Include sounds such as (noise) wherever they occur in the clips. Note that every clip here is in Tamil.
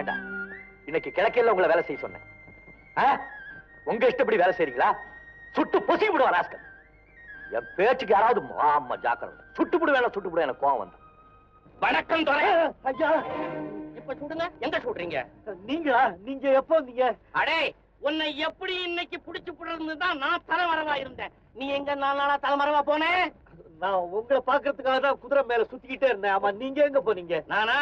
ஏண்டா? இன்னைக்கு கிழக்கையில உங்களை வேலை செய்ய சொன்னேன்? உங்க இஷ்டப்படி வேலை செய்றீங்களா? சுட்டு பொசி விடுவா ராஸ்கல் என் பேச்சுக்கு யாராவது ஆமா ஜாக்கிரதை. சுட்டு விடு வேலை சுட்டு விடு எனக்கு கோவம் வந்து வணக்கம் துறை ஐயா. இப்ப சுடுங்க. எங்க சுடுறீங்க? நீங்களா? நீங்க எப்போ நீங்க அடே உன்னை எப்படி இன்னைக்கு புடிச்சு புடுறது தான் நான் தலைமறைவா இருந்தேன். நீ எங்க நாலு நாளா தலைமறைவா போனேன் நான் உங்களை பாக்குறதுக்காக தான் குதிரை மேல சுத்திக்கிட்டே இருந்தேன். ஆமா நீங்க எங்க போனீங்க? நானா?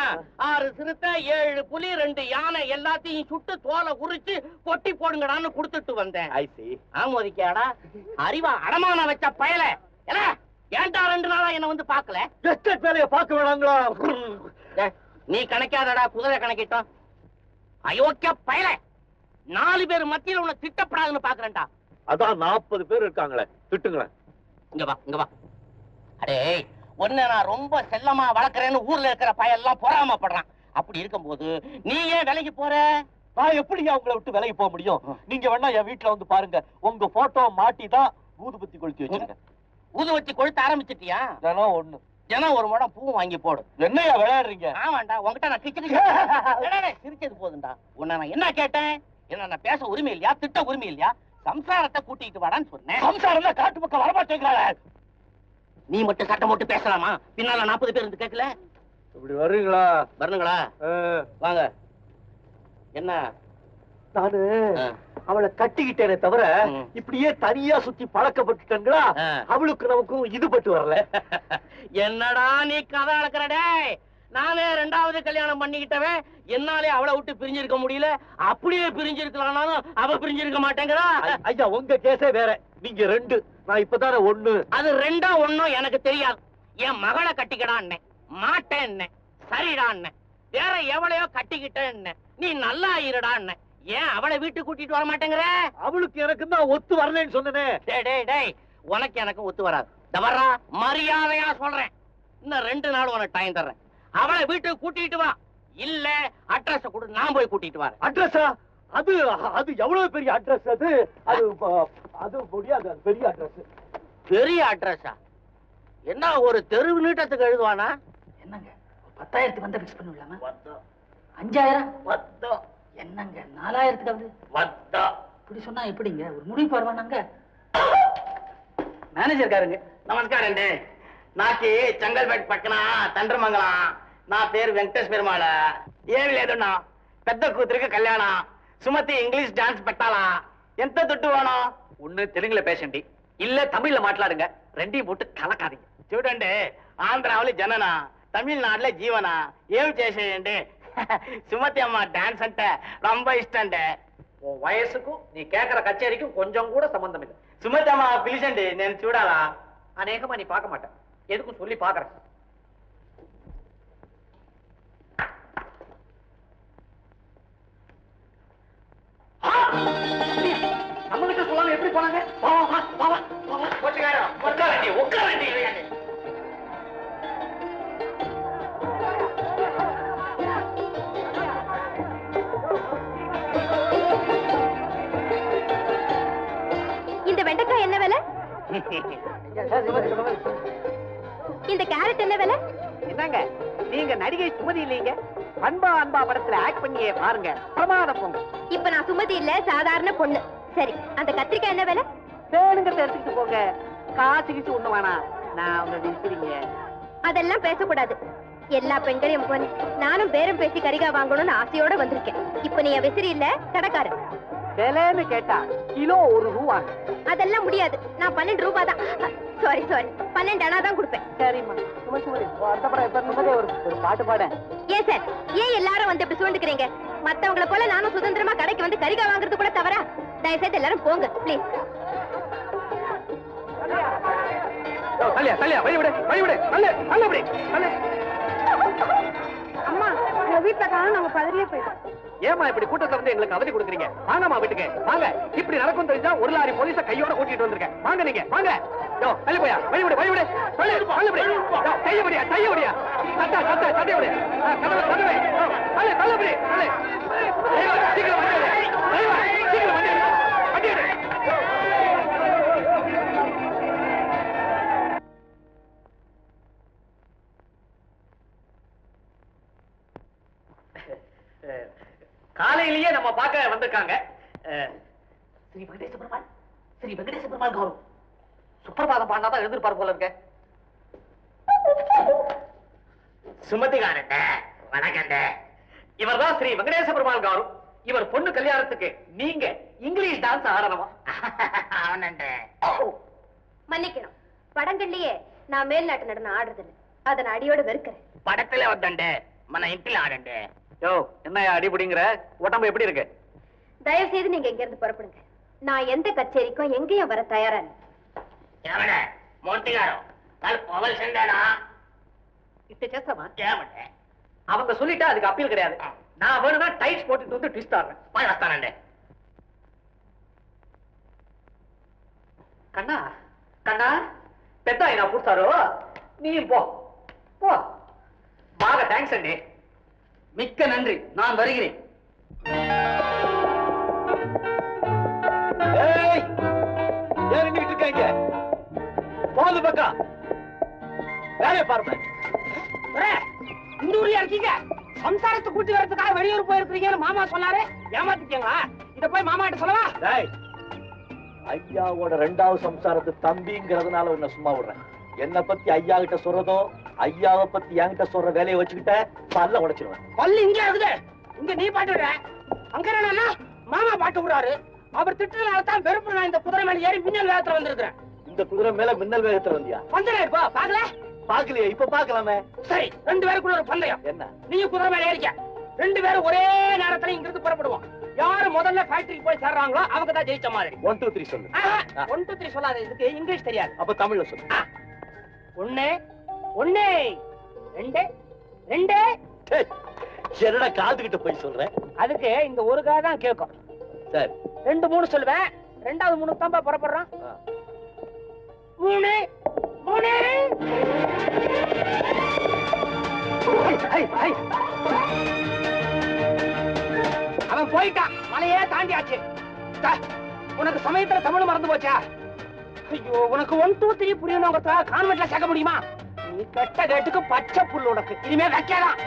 ஆறு சிறுத்தை ஏழு புலி ரெண்டு யானை எல்லாத்தையும் சுட்டு தோலை உரிச்சு கொட்டி போடுங்கடான்னு கொடுத்துட்டு வந்தேன். ஐ சி ஆமோதிக்காடா அறிவா அடமான வச்ச பயல. என்ன? ஏன்டா ரெண்டு நாளா என்ன வந்து பாக்கல எஸ்டேட் வேலையை பார்க்க வேணாங்களா? நீ கணக்காதடா குதிரை கணக்கிட்டோம். அயோக்கிய பயல. நாலு பேர் மத்தியில உன்னை திட்டப்படாதுன்னு பாக்குறேன்டா அதான் நாற்பது பேர் இருக்காங்களே திட்டுங்களேன். இங்க வா இங்க வா. அடே உன்னை நான் ரொம்ப செல்லமா வளர்க்கறேன்னு ஊர்ல இருக்கிற பயெல்லாம் பொறாமப்படுறான். அப்படி இருக்கும்போது நீ ஏன் விலைக்கு போற? நான் எப்படி உங்களை விட்டு விலைக்கு போக முடியும்? நீங்க வேணா என் வீட்டுல வந்து பாருங்க. உங்க போட்டோ மாட்டி தான் ஊதுபத்தி கொளுத்தி வச்சிருக்கேன். ஊது வச்சு கொளுத்த ஆரம்பிச்சிட்டியா? இதெல்லாம் ஒண்ணு? தினம் ஒரு முடம் பூ வாங்கி போடு. என்னையா விளையாடுறீங்க? ஆமாண்டா உன்கிட்ட நான் கிச்சு (laughs) சிரிச்சது போதும்டா உன்னை நான் என்ன கேட்டேன்? என்ன நான் பேச உரிமை இல்லையா? திட்ட உரிமை இல்லையா? சம்சாரத்தை கூட்டிட்டு வாடான்னு சொன்னேன். சம்சாரம் காட்டு பக்கம் வரமாட்டேங்கிறாளே நீ மட்டும் சட்டம் போட்டு பேசலாமா? பின்னால நாற்பது பேர் இருந்து கேட்கல? இப்படி வர்றீங்களா? வரணுங்களா? வாங்க. என்ன? நானு. அவளை கட்டிக்கிட்டேனே தவிர. இப்படியே தனியா சுத்தி பழக்கப்பட்டுட்டேங்களா. அவளுக்கு நமக்கும் இது பட்டு வரல. (laughs) என்னடா நீ கதை அளக்குற டேய்? நானே ரெண்டாவது கல்யாணம் பண்ணிக்கிட்டவன். என்னாலே அவளை விட்டு பிரிஞ்சிருக்க முடியல. அப்படியே பிரிஞ்சிருக்கலாம்னாலும் அவ பிரிஞ்சிருக்க மாட்டேங்கிறா. ஐயா உங்க கேஸே வேற. நீங்க ரெண்டு. நான் இப்பதானே ஒண்ணு. அது ரெண்டா ஒண்ணும் எனக்கு தெரியாது. என் மகளை கட்டிக்கடான்னு. மாட்டேன்னு. சரிடான்னு. வேற எவளையோ கட்டிக்கிட்டேன்னு. நீ நல்லா இருடான்னு. ஏன் அவளை வீட்டுக்கு கூட்டிட்டு வர மாட்டேங்கிற? அவளுக்கு எனக்கு தான் ஒத்து வரலன்னு சொன்னனே. டேய் டேய் உனக்கு எனக்கு ஒத்து வராது. தவறா மரியாதையா சொல்றேன். இன்னும் ரெண்டு நாள் உனக்கு டைம் தர்றேன். அவளை வீட்டுக்கு கூட்டிட்டு வா. இல்ல அட்ரஸ் கொடு நான் போய் கூட்டிட்டு வரேன். அட்ரஸா அது அது எவ்வளவு பெரிய அட்ரஸ் அது? அது அது முடியாது அது பெரிய அட்ரஸ் பெரிய அட்ரஸா என்ன ஒரு தெருவு நீட்டத்துக்கு எழுதுவானா? என்னங்க? பத்தாயிரத்துக்கு வந்தா பிக்ஸ் பண்ணலாமா அஞ்சாயிரம்? பத்தம் என்னங்க நாலாயிரத்துக்காவது பத்தம் இப்படி சொன்னா எப்படிங்க? ஒரு முடிவு பரவானாங்க மேனேஜர் காரங்க. நமஸ்காரம் நாக்கு செங்கல்பேட் பக்கனா தண்டமங்கலம் நான் పేరు வெங்கடேஷ் పెరుమాళ. ఏమి లేదన్నా பெத்த కూతురికి கல்யாணம் சுமத்தி இங்கிலீஷ் டான்ஸ் பெட்டாளா எந்த தொட்டு வேணும் ஒண்ணு தெலுங்குல பேசண்டி இல்ல தமிழ்ல மாట్లాடுங்க ரெண்டையும் போட்டு கலக்காதீங்க చూడండి ఆంధ్రావులు జననా తమిళనాడులో జీవనా. ఏం చేసేయండి? (laughs) సుమతి అమ్మ డాన్స్ అంటే రొంబ ఇష్టండి. உன் வயசுக்கும் நீ கேக்குற கச்சேரிக்கும் கொஞ்சம் கூட சம்பந்தம் இல்லை சுமதி அம்மா பிலிச்சండి నేను చూడాలా? அநேகமா நீ பார்க்க மாட்டேன் எதுக்கும் சொல்லி பாக்குறேன் இந்த வெண்டைக்காய் என்ன விலை? இந்த கேரட் என்ன விலை? என்னங்க நீங்க நடிகை சுமதி இல்லீங்க. அன்பா அன்பா படத்துல ஆக்ட் பண்ணியே பாருங்க. பிரமாதம் போங்க. இப்ப நான் சுமதி இல்ல சாதாரண பொண்ணு. சரி அந்த கத்திரிக்காய் என்ன விலை? வேணுங்கிறத எடுத்துக்கிட்டு போங்க. காசு கிச்சு ஒண்ணு வேணாம். நான் உங்க விசிறீங்க. அதெல்லாம் பேசக்கூடாது. எல்லா பெண்களையும் போல நானும் பேரம் பேசி கரிகாய் வாங்கணும்னு ஆசையோட வந்திருக்கேன். இப்ப நீ விசிறி இல்ல கடைக்காரன். விலைன்னு கேட்டா கிலோ ஒரு ரூபாங்க அதெல்லாம் முடியாது. நான் பன்னெண்டு ரூபாய் தான். சாரி சாரி பன்னெண்டு அணா தான் கொடுப்பேன். சரிம்மா. சும்மா ஒரு ஒரு பாட்டு பாட. ஏன் சார்? ஏன் எல்லாரும் வந்து இப்படி சூழ்ந்துக்கிறீங்க மத்தவங்கள போல நானும் சுதந்திரமா கடைக்கு வந்து கரிகாய் வாங்குறது கூட தவறா. தயவு செய்து எல்லாரும் போங்க ப்ளீஸ் தள்ளியா தள்ளியா வழி விடு வழி விடு தள்ளு தள்ளு அப்படி தள்ளு. அம்மா உங்க வீட்டுல காணும் நாங்க பதறியே போயிட்டோம். ஏமா இப்படி கூட்டத்துல வந்து எங்களுக்கு அவதி கொடுக்குறீங்க? வாங்கம்மா வீட்டுக்கு வாங்க. இப்படி நடக்கும் தெரிஞ்சா ஒரு லாரி போலீஸ கையோட கூட்டிட்டு வந்திருக்கேன். வாங்க நீங்க வாங்க. தள்ளி போயா? வழி விடு வழி விடு தள்ளு தள்ளு விடு யோ, கைய முடியா கைய முடியா? சட்டா சட்டா சட்டை விடு ஆ, கதவை கதவை. யோ, தள்ளு தள்ளு விடு தள்ளு ஏய், சீக்கிரம் வண்டி எடு. டிரைவர், சீக்கிரம் வண்டி எடு. வண்டி எடு. காலையிலேயே நம்ம பார்க்க வந்திருக்காங்க. ஸ்ரீ வெங்கடேச பெருமாள். ஸ்ரீ வெங்கடேச பெருமாள் கௌரவம். சுப்பிரபாதம் பாடினாதான் எழுந்திருப்பார் போல இருக்க. சுமதிகாரண்ட வணக்கண்ட. இவர்தான் ஸ்ரீ வெங்கடேச பெருமாள் கௌரவம் இவர் பொண்ணு கல்யாணத்துக்கு நீங்க இங்கிலீஷ் டான்ஸ் ஆடணுமா? (laughs) மன்னிக்கணும். படங்கள்லயே நான் மேல்நாட்டு நடனம் ஆடுறது இல்ல அதை நான் அடியோட வெறுக்கிறேன். படத்துல வந்தண்ட. மன இன்ட்டில் ஆடண்ட. யோ என்னையா அடிபடிங்கிற? உடம்பு எப்படி இருக்கு? தயவு செய்து நீங்க இங்க இருந்து புறப்படுங்க. நான் எந்த கச்சேரிக்கும் எங்கேயும் வர தயாரா இல்லை. ఎవడ మూర్తిగారు వాళ్ళు పోవలసిందేనా இட்டு చేస్తామా ఏమంటే அவங்க சொல்லிட்டா அதுக்கு அப்பீல் கிடையாது நான் வேணும்னா டைட்ஸ் போட்டுட்டு வந்து ட்விஸ்ட் ஆடுறேன் పోయి వస్తానండి கண்ணா கண்ணா పెద్ద ఆయన పూస్తారు நீ போ போ బాగా థ్యాంక్స్ అండి மிக்க நன்றி நான் வருகிறேன் போது பக்கம். வேலையை பாருங்க. இந்த ஊர்லயா இருக்கீங்க? சம்சாரத்தை கூட்டி வரதுக்காக வெளியூர் போயிருக்கீங்கன்னு மாமா சொன்னாரு. ஏமாத்திக்கீங்களா இத போய் மாமா கிட்ட சொல்லவா ஐயாவோட ரெண்டாவது சம்சாரத்து தம்பிங்கிறதுனால உன்னை சும்மா விடுறேன். என்ன பத்தி ஐயா கிட்ட சொல்றதோ ஐயாவை பத்தி என்கிட்ட சொல்ற வேலையை வச்சுக்கிட்ட பல்ல உடைச்சிருவேன். பல்லு இங்க இருக்குது? இங்க நீ பாட்டு விடுற. அங்க என்னன்னா மாமா பாட்டு விடுறாரு. அவர் திட்டுறதுனால தான் வெறுப்பு நான் இந்த குதிரை மேல ஏறி மின்னல் வேகத்துல வந்திருக்கிறேன். இந்த குதிரை மேல மின்னல் வேகத்துல வந்தியா? பந்தயம் இப்போ பாக்கல பாக்கலையே இப்ப பாக்கலாமே சரி ரெண்டு பேருக்குள்ள ஒரு பந்தயம். என்ன? நீயும் குதிரை மேல ஏறிக்க. ரெண்டு பேரும் ஒரே நேரத்துல இங்க இருந்து புறப்படுவோம். யாரு முதல்ல ஃபேக்டரிக்கு போய் சேர்றாங்களோ அவங்க தான் ஜெயிச்ச மாதிரி. ஒன் டூ த்ரீ சொல்லு. ஒன் டூ த்ரீ சொல்லாத இதுக்கு இங்கிலீஷ் தெரியாது. அப்ப தமிழ்ல சொல்லு. ஒண்ணு ஒண்ணு ரெண்டு ரெண்டு. என்னடா காதுகிட்ட போய் சொல்றேன் அதுக்கு இந்த ஒரு காதை தான் கேட்கும் சரி. ரெண்டு மூணு சொல்லுவேன். ரெண்டாவது மூணு தான் புறப்படுறோம் ஆ. மூணு. அவன் போயிட்டான். மலையே தாண்டியாச்சு. உனக்கு சமயத்துல தமிழ் மறந்து போச்சா? ஐயோ உனக்கு ஒன் டூ த்ரீ புரியணுங்கிறதுக்காக கான்வென்ட்ல சேர்க்க முடியுமா? நீ கெட்ட கேட்டுக்கு பச்சை புல் உனக்கு. இனிமே வைக்கலாம்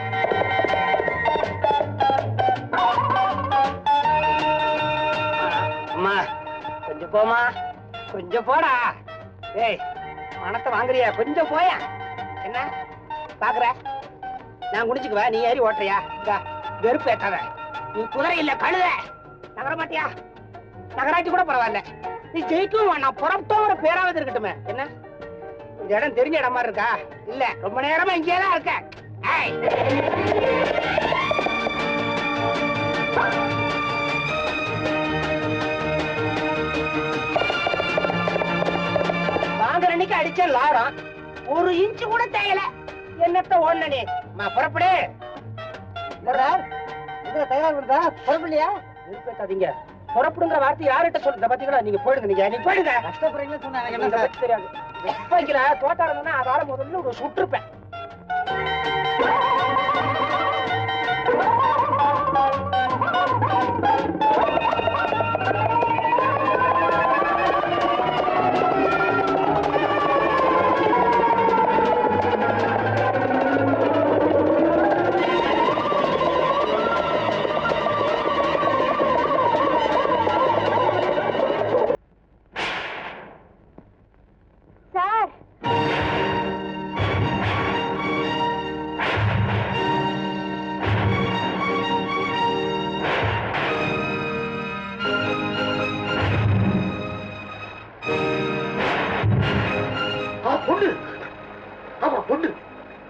அம்மா கொஞ்சம் போமா கொஞ்சம் போடா. ஏய் பணத்தை வாங்குறியா? கொஞ்சம் போயா. என்ன? பாக்குற? நான் குடிச்சுக்குவேன் நீ ஏறி ஓட்டுறியா? வெறுப்பு ஏத்தாத. நீ குதிரை இல்ல கழுத. நகர மாட்டியா? நகராட்சி கூட பரவாயில்ல. நீ ஜெயிக்கவும் வேணாம். புறப்பட்டோங்கிற பேராவது இருக்கட்டுமே. என்ன? இந்த இடம் தெரிஞ்ச இடம் மாதிரி இருக்கா? இல்ல ரொம்ப நேரமா இங்கே தான் இருக்க. ஏய். அடிச்ச லாரம் ஒரு இன்ச்சு கூட தேயல. என்னத்த ஓடனே நான் புறப்படு. தயார் பண்ணுதா புறப்படலையா? நிறுத்தாதீங்க புறப்படுங்கிற வார்த்தை யார்கிட்ட சொல்லுங்க பாத்தீங்களா நீங்க போயிடுங்க நீங்க. நீங்க போயிடுங்க கஷ்டப்படுறீங்களா சொன்னா என்ன பத்தி தெரியாது. வைக்கல? தோட்டா இருந்தா அதால முதல்ல ஒரு சுட்டிருப்பேன் பொண்ணு. ஆமா பொண்ணு.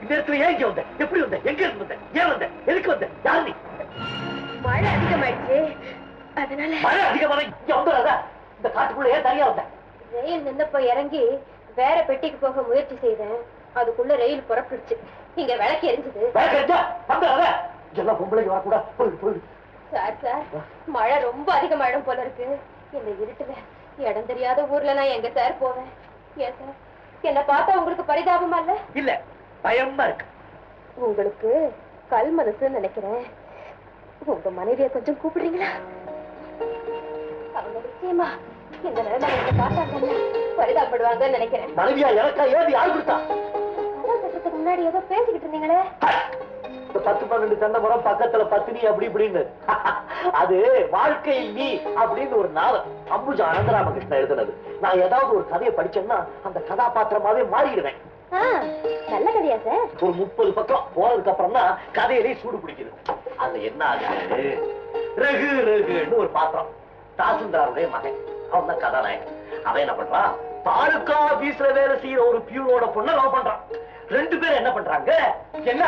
இந்த இடத்துல ஏன் இங்க வந்த? எப்படி வந்த? எங்க இருந்து வந்த? ஏன் வந்த? எதுக்கு வந்த? யார் நீ? மழை அதிகமாயிடுச்சு. அதனால மழை அதிகமான இங்க வந்துடாத. இந்த காட்டுக்குள்ள ஏன் தனியா வந்த? ரயில் நின்னப்போ இறங்கி வேற பெட்டிக்கு போக முயற்சி செய்தேன். அதுக்குள்ள ரயில் புறப்பட்டுச்சு இங்க விளக்கு எரிஞ்சது. கிடைச்சா வந்துடாத. எல்லாம் பொம்பளைக்கு வரக்கூடாது. போயிடு போயிடு சார் சார் மழை ரொம்ப அதிகமாயிடும் போல இருக்கு. இந்த இருட்டுல இடம் தெரியாத ஊர்ல நான் எங்க சார் போவேன்? ஏன் சார்? என்ன பார்த்தா உங்களுக்கு பரிதாபமா இல்ல? இல்ல பயமா இருக்கு. உங்களுக்கு கல் மனசுன்னு நினைக்கிறேன். உங்க மனைவிய கொஞ்சம் கூப்பிடுறீங்களா? அவங்க நிச்சயமா இந்த நிலைமை என்ன பரிதாபப்படுவாங்கன்னு நினைக்கிறேன். மனைவியா எனக்கா? ஏது யார் கொடுத்தா? முன்னாடி ஏதோ பேசிக்கிட்டு இருந்தீங்களே. பத்து பன்னெண்டு தென்னை மரம் பக்கத்துல பத்தினி அப்படி இப்படின்னு. (laughs) அது வாழ்க்கையில் நீ அப்படின்னு ஒரு நாவல். அம்புஜா அனந்தராமகிருஷ்ணன் எழுதுனது. நான் ஏதாவது ஒரு கதையை படிச்சேன்னா அந்த கதாபாத்திரமாவே மாறிடுவேன். நல்ல கதையா சார்? ஒரு முப்பது பக்கம் போனதுக்கு அப்புறம் தான் கதையிலே சூடு பிடிக்குது. அது என்ன ஆகுது? ரகு ரகுன்னு ஒரு பாத்திரம். தாசில்தாருடைய மகன். அவன் தான் கதாநாயகன். அவன் என்ன பண்றான்? தாலுக்கா ஆபீஸ்ல வேலை செய்யற ஒரு பியூனோட பொண்ணை லவ் பண்றான். ரெண்டு பேரும் என்ன பண்றாங்க? என்ன?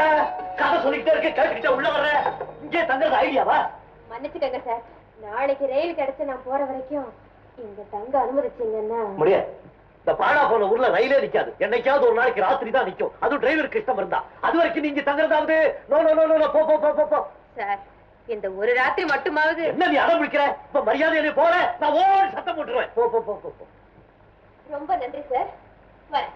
கதை சொல்லிக்கிட்டே இருக்க கேட்டுக்கிட்டே உள்ள வர்ற. இங்கே தங்குறது ஐடியாவா மன்னிச்சுக்கங்க சார். நாளைக்கு ரயில் கிடைச்சு நான் போற வரைக்கும் இங்க தங்க அனுமதிச்சீங்கன்னா முடியாது. இந்த பாழா போன ஊர்ல ரயிலே நிக்காது. என்னைக்காவது ஒரு நாளைக்கு ராத்திரி தான் நிக்கும். அதுவும் டிரைவருக்கு இஷ்டம் இருந்தா. அது வரைக்கும் நீங்க தங்குறதாவது? நோ நோ நோ நோ போ போ போ போ சார் இந்த ஒரு ராத்திரி மட்டுமாவது என்ன நீ அடம் பிடிக்கிற? இப்ப மரியாதை நீ போற? நான் ஓடி சத்தம் போட்டுருவேன். போ போ போ போ ரொம்ப நன்றி சார். வரேன்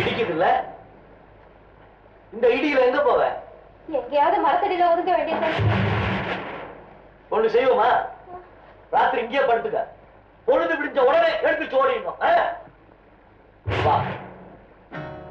இடிக்குது இல்ல இந்த இடியில எங்க போவ? எங்கேயாவது மரத்தடியில ஒதுக்க வேண்டியது ஒண்ணு செய்வோமா? ராத்திரி இங்கேயே படுத்துக்க. பொழுது பிடிச்ச உடனே எடுத்து சோடிடணும் வா.